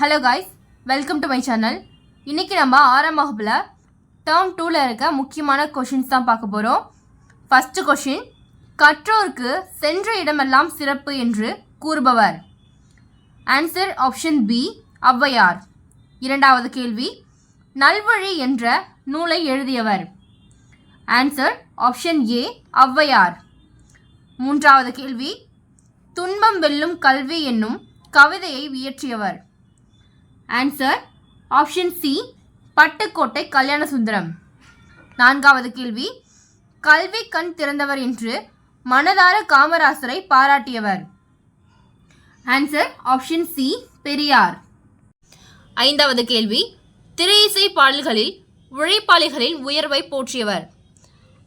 Hello guys welcome to my channel இன்றைக்கி நம்ம ஆறாம் வகுப்பில் டேர்ம் டூவில் இருக்க முக்கியமான கொஷின்ஸ் தான் பார்க்க போகிறோம் ஃபஸ்ட்டு கொஷின் கற்றோருக்கு சென்ற இடமெல்லாம் சிறப்பு என்று கூறுபவர். Answer option B Avvaiyar. இரண்டாவது கேள்வி நல்வழி என்ற நூலை எழுதியவர். Answer option A Avvaiyar. மூன்றாவது கேள்வி துன்பம் வெல்லும் கல்வி என்னும் கவிதையை இயற்றியவர். Answer option C Pattukkottai Kalyana Sundaram நான்காவது கேள்வி கல்வி கண் திறந்தவர் என்று மனதார காமராசரை பாராட்டியவர். Answer option C Periyar. ஐந்தாவது கேள்வி திரை இசை பாடல்களில் உழைப்பாளிகளின் உயர்வை போற்றியவர்.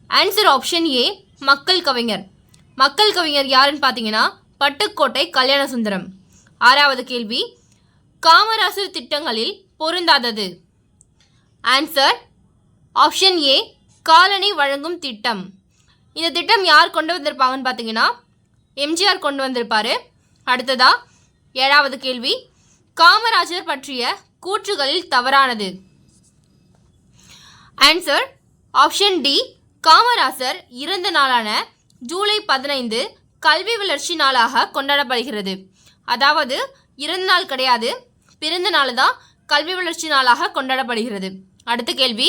ஆன்சர் ஆப்ஷன் ஏ மக்கள் கவிஞர். மக்கள் கவிஞர் யாருன்னு பார்த்தீங்கன்னா பட்டுக்கோட்டை கல்யாண சுந்தரம் ஆறாவது கேள்வி காமராசர் திட்டங்களில் பொருந்தாதது. ஆன்சர் ஆப்ஷன் ஏ காலனி வழங்கும் திட்டம். இந்த திட்டம் யார் கொண்டு வந்திருப்பாங்கன்னு பார்த்தீங்கன்னா எம்ஜிஆர் கொண்டு வந்திருப்பார். அடுத்ததா ஏழாவது கேள்வி காமராஜர் பற்றிய கூற்றுகளில் தவறானது. ஆன்சர் ஆப்ஷன் டி காமராசர் இறந்த நாளான ஜூலை பதினைந்து கல்வி வளர்ச்சி நாளாக கொண்டாடப்படுகிறது. அதாவது இறந்த நாள் கிடையாது பிறந்த நாள் தான் கல்வி வளர்ச்சி நாளாக கொண்டாடப்படுகிறது. அடுத்த கேள்வி.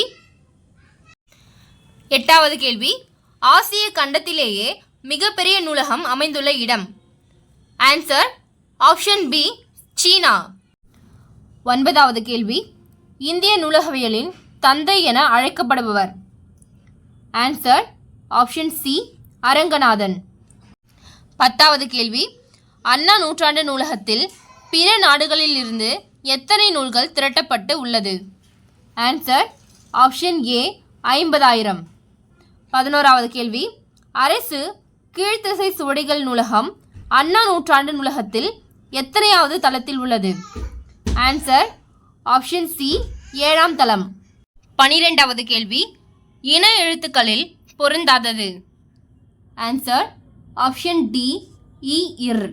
எட்டாவது கேள்வி. ஆசிய கண்டத்திலேயே மிகப்பெரிய நூலகம் அமைந்துள்ள இடம். Answer option B China. ஒன்பதாவது கேள்வி. இந்திய நூலகவியலின் தந்தை என அழைக்கப்படுபவர். Answer option C Ranganathan. பத்தாவது கேள்வி. அண்ணா நூற்றாண்டு நூலகத்தில் பிற நாடுகளில் இருந்து எத்தனை நூல்கள் திரட்டப்பட்டு உள்ளது? ஆன்சர் ஆப்ஷன் ஏ ஐம்பதாயிரம். பதினோராவது கேள்வி. அரசு கீழ்த்திசை சுவடிகள் நூலகம் அண்ணா நூற்றாண்டு நூலகத்தில் எத்தனையாவது தளத்தில் உள்ளது? ஆன்சர் ஆப்ஷன் சி ஏழாம் தளம். பனிரெண்டாவது கேள்வி. இன எழுத்துக்களில் பொருந்தாதது. ஆன்சர் ஆப்ஷன் டி இ இர்.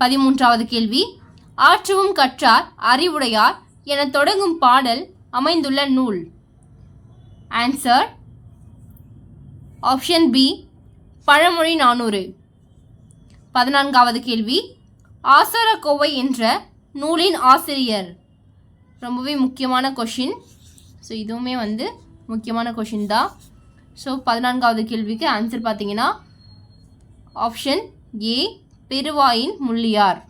பதிமூன்றாவது கேள்வி. ஆற்றவும் கற்றார் அறிவுடையார் என தொடங்கும் பாடல் அமைந்துள்ள நூல். ஆன்சர் ஆப்ஷன் பி பழமொழி நானூறு. பதினான்காவது கேள்வி. ஆசாரக்கோவை என்ற நூலின் ஆசிரியர். ரொம்பவே முக்கியமான கொஷின் ஸோ இதுவுமே வந்து முக்கியமான கொஷின் தான் ஸோ பதினான்காவது கேள்விக்கு ஆன்சர் பார்த்தீங்கன்னா ஆப்ஷன் ஏ பெருவாயின் முள்ளியார்.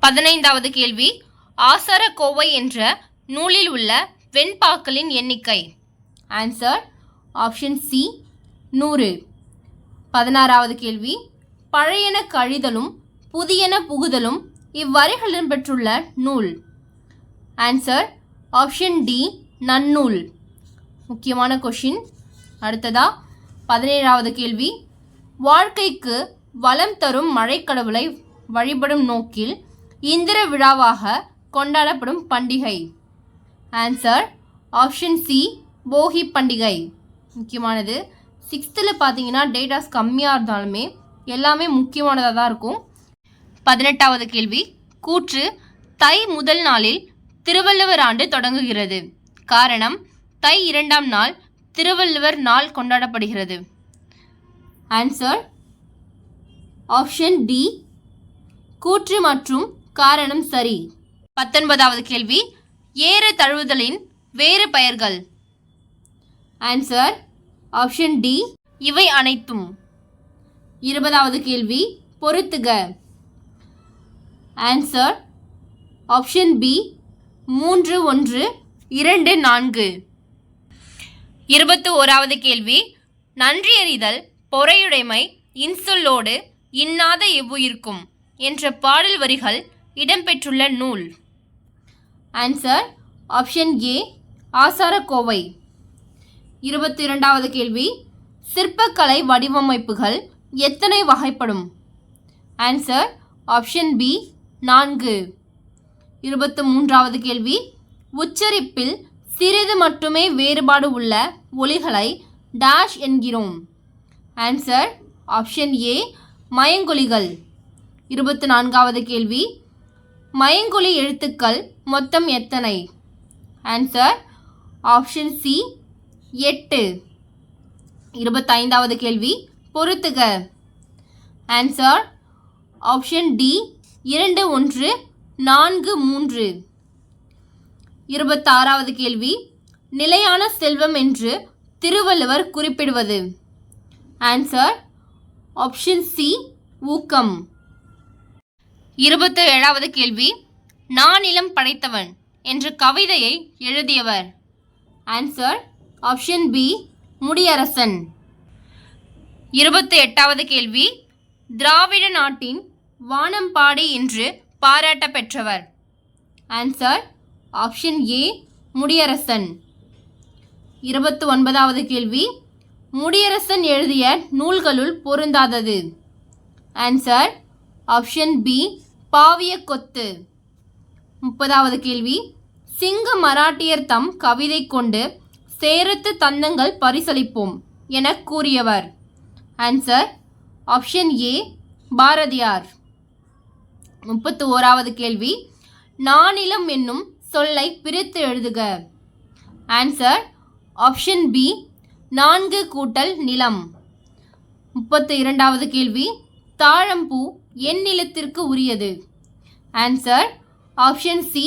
பதினைந்தாவது கேள்வி. ஆசாரக்கோவை என்ற நூலில் உள்ள வெண்பாக்களின் எண்ணிக்கை. ஆன்சர் ஆப்ஷன் சி நூறு. பதினாறாவது கேள்வி. பழையன கழிதலும் புதியன புகுதலும் இவ்வரைகளிடம் பெற்றுள்ள நூல். Answer option D Nannool. முக்கியமான கொஷின் அடுத்ததா பதினேழாவது கேள்வி. வாழ்க்கைக்கு வளம் தரும் மழைக்கடவுளை வழிபடும் நோக்கில் இந்திர விழாவாக கொண்டாடப்படும் பண்டிகை. ஆன்சர் ஆப்ஷன் சி போகி பண்டிகை. முக்கியமானது சிக்ஸ்த்தில் பார்த்தீங்கன்னா டேட்டாஸ் கம்மியாக இருந்தாலுமே எல்லாமே முக்கியமானதாக தான் இருக்கும். பதினெட்டாவது கேள்வி கூற்று தை முதல் நாளில் திருவள்ளுவர் ஆண்டு தொடங்குகிறது. காரணம் தை இரண்டாம் நாள் திருவள்ளுவர் நாள் கொண்டாடப்படுகிறது. ஆன்சர் ஆப்ஷன் டி கூற்று மற்றும் காரணம் சரி. பத்தொன்பதாவது கேள்வி ஏற தழுவுதலின் வேறு பெயர்கள்? ஆன்சர் ஆப்ஷன் டி இவை அனைத்தும். இருபதாவது கேள்வி பொருத்துக ஆன்சர் ஆப்ஷன் பி மூன்று ஒன்று இரண்டு நான்கு. இருபத்தி ஓராவது கேள்வி நன்றியறிதல் பொறையுடைமை இன்சொல்லோடு இன்னாத எவ்வுயிர்க்கும் என்ற பாடல் வரிகள் இடம்பெற்றுள்ள நூல். Answer option A Acharakkovai. இருபத்தி இரண்டாவது கேள்வி. சிற்பக்கலை வடிவமைப்புகள் எத்தனை வகைப்படும்? ஆன்சர் ஆப்ஷன் பி நான்கு. இருபத்து மூன்றாவது கேள்வி. உச்சரிப்பில் சிறிது மட்டுமே வேறுபாடு உள்ள ஒலிகளை டாஷ் என்கிறோம். ஆன்சர் ஆப்ஷன் ஏ மயங்கொலிகள். இருபத்தி நான்காவது கேள்வி. மயங்கொலி எழுத்துக்கள் மொத்தம் எத்தனை? ஆன்சர் ஆப்ஷன் சி எட்டு. இருபத்தைந்தாவது கேள்வி. பொறுத்துக. ஆன்சர் ஆப்ஷன் டி இரண்டு ஒன்று நான்கு மூன்று. இருபத்தாறாவது கேள்வி. நிலையான செல்வம் என்று திருவள்ளுவர் குறிப்பிடுவது. ஆன்சர் ஆப்ஷன் சி ஊக்கம். இருபத்தி ஏழாவது கேள்வி. நானிலம் படைத்தவன் என்ற கவிதையை எழுதியவர். Answer option B Mudiyarasan. இருபத்தி எட்டாவது கேள்வி. திராவிட நாட்டின் வானம்பாடி என்று பாராட்ட பெற்றவர். Answer option A Mudiyarasan. இருபத்தி ஒன்பதாவது கேள்வி. முடியரசன் எழுதிய நூல்களுள் பொருந்தாதது. ஆன்சர் ஆப்ஷன் பி பாவிய கொத்து. முப்பதாவது கேள்வி. சிங்க மராட்டியர் தம் கவிதை கொண்டு சேரத்து தந்தங்கள் பரிசளிப்போம் என கூறியவர். Answer option A Bharathiyar. முப்பத்து ஓராவது கேள்வி. நானிலம் என்னும் சொல்லை பிரித்து எழுதுக. ஆன்சர் ஆப்ஷன் பி நான்கு கூட்டல் நிலம். முப்பத்து இரண்டாவது கேள்வி தாழம்பூ என் நிலத்திற்கு உரியது? ஆன்சர் ஆப்ஷன் சி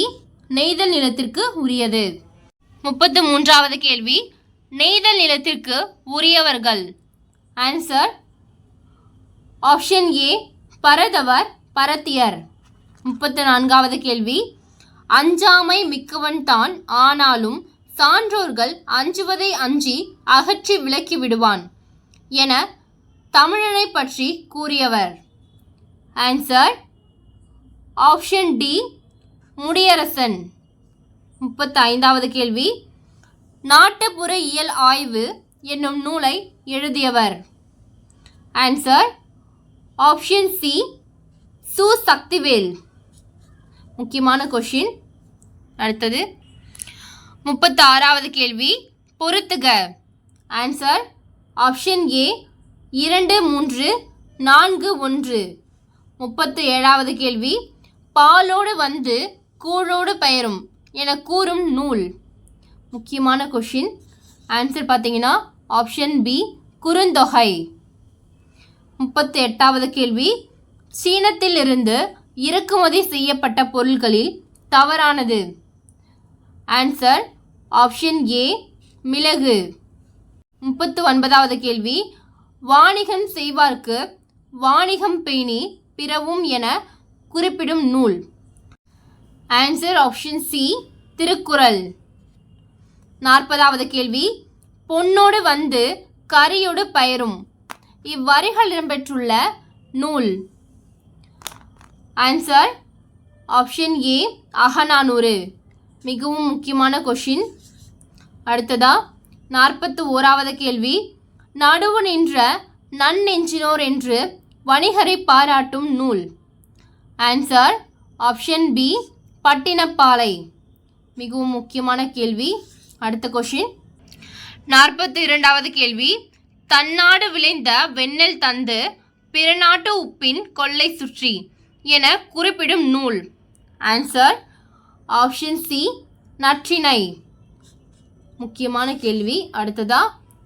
நெய்தல் நிலத்திற்கு உரியது. முப்பத்து மூன்றாவது கேள்வி நெய்தல் நிலத்திற்கு உரியவர்கள்? ஆன்சர் ஆப்ஷன் ஏ பரதவர் பரத்தியர். முப்பத்து நான்காவது கேள்வி அஞ்சாமை மிக்கவன் தான் ஆனாலும் சான்றோர்கள் அஞ்சுவதை அஞ்சி அகற்றி விலக்கி விடுவான் என தமிழனை பற்றி கூறியவர். ஆன்சர் ஆப்ஷன் டி முடியரசன் முப்பத்தைந்தாவது கேள்வி. நாட்டுப்புற இயல் ஆய்வு என்னும் நூலை எழுதியவர். ஆன்சர் ஆப்ஷன் சி சு சக்திவேல். முக்கியமான கொஷின் அடுத்தது முப்பத்தி ஆறாவது கேள்வி. பொறுத்துக ஆன்சர் ஆப்ஷன் ஏ இரண்டு மூன்று நான்கு ஒன்று. முப்பத்து ஏழாவது கேள்வி. பாலோடு வந்து கூழோடு பெயரும் என கூறும் நூல். முக்கியமான கொஷின் ஆன்சர் பார்த்தீங்கன்னா ஆப்ஷன் பி குறுந்தொகை. முப்பத்தி எட்டாவது கேள்வி. சீனத்திலிருந்து இறக்குமதி செய்யப்பட்ட பொருட்களில் தவறானது. ஆன்சர் ஆப்ஷன் ஏ மிளகு. முப்பத்து ஒன்பதாவது கேள்வி. வாணிகன் செய்வார்க்கு வாணிகம் பேணி பிறவும் என குறிப்பிடும் நூல். Answer option C Thirukkural. நாற்பதாவது கேள்வி. பொன்னோடு வந்து கரியோடு பயரும். இவ்வரிகள் இடம்பெற்றுள்ள நூல். Answer option A Akananuru. மிகவும் முக்கியமான கொஷின் அடுத்ததா நாற்பத்து ஓராவது கேள்வி. நடுவு நின்ற நன்னெஞ்சினோர் என்று வணிகரை பாராட்டும் நூல். Answer option B Pattinappalai. மிகவும் முக்கியமான கேள்வி. அடுத்த கொஷின் நாற்பத்தி இரண்டாவது கேள்வி. தன்னாடு விளைந்த வெண்ணெல் தந்து பிறநாட்டு உப்பின் கொள்ளை சுற்றி என குறிப்பிடும் நூல். ஆன்சர் ஆப்ஷன் சி நற்றினை முக்கியமான கேள்வி. அடுத்ததா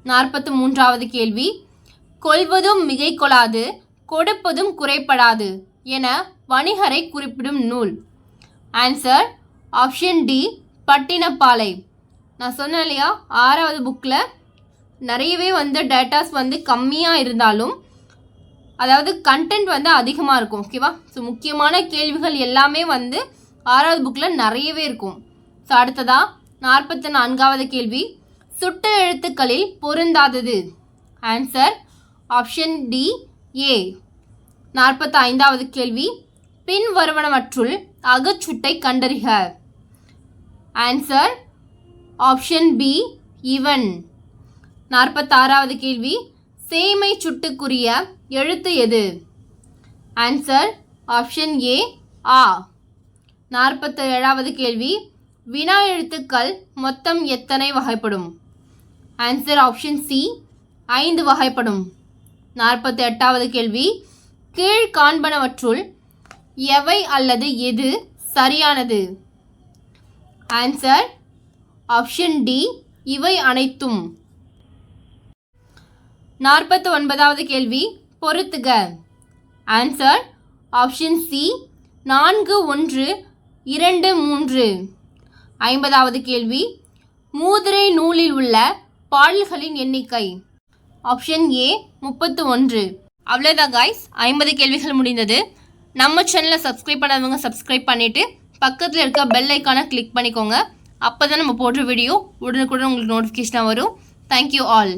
நாற்பத்தி மூன்றாவது கேள்வி. கொள்வதும் மிகை கொள்ளாது கொடுப்பதும் குறைப்படாது என வணிகரை குறிப்பிடும் நூல். Answer option D Pattinappalai. நான் சொன்னேன் இல்லையா ஆறாவது புக்கில் நிறையவே வந்து டேட்டாஸ் வந்து கம்மியாக இருந்தாலும் அதாவது கண்டென்ட் வந்து அதிகமாக இருக்கும் ஓகேவா ஸோ முக்கியமான கேள்விகள் எல்லாமே வந்து ஆறாவது புக்கில் நிறையவே இருக்கும். ஸோ அடுத்ததா நாற்பத்தி நான்காவது கேள்வி. சுட்ட எழுத்துக்களில் பொருந்தாதது. ஆன்சர் ஆப்ஷன் டி ஏ நாற்பத்தி ஐந்தாவது கேள்வி. பின் வருவனவற்றுள் அகச்சுட்டை கண்டறிக. ஆன்சர் ஆப்ஷன் பி இவன் நாற்பத்தாறாவது கேள்வி. சேமை சுட்டுக்குரிய எழுத்து எது? ஆன்சர் ஆப்ஷன் ஏ ஆ நாற்பத்தி ஏழாவது கேள்வி. வினா எழுத்துக்கள் மொத்தம் எத்தனை வகைப்படும்? ஆன்சர் ஆப்ஷன் சி ஐந்து வகைப்படும். நாற்பத்தி எட்டாவது கேள்வி. கீழ் காண்பனவற்றுள் எவை அல்லது எது சரியானது? ஆன்சர் ஆப்ஷன் டி இவை அனைத்தும். நாற்பத்தி ஒன்பதாவது கேள்வி. பொறுத்துக. ஆன்சர் ஆப்ஷன் சி நான்கு ஒன்று இரண்டு மூன்று. ஐம்பதாவது கேள்வி. மூதுரை நூலில் உள்ள பாடல்களின் எண்ணிக்கை. ஆப்ஷன் ஏ முப்பத்து ஒன்று அவ்வளோதான் காய்ஸ் ஐம்பது கேள்விகள் முடிந்தது. நம்ம சேனலை சப்ஸ்கிரைப் பண்ணாதவங்க சப்ஸ்கிரைப் பண்ணிவிட்டு பக்கத்தில் இருக்க பெல் ஐக்கானை கிளிக் பண்ணிக்கோங்க. அப்போ தான் நம்ம போடுற வீடியோ உடனுக்குடன் உங்களுக்கு நோட்டிஃபிகேஷனாக வரும். Thank you all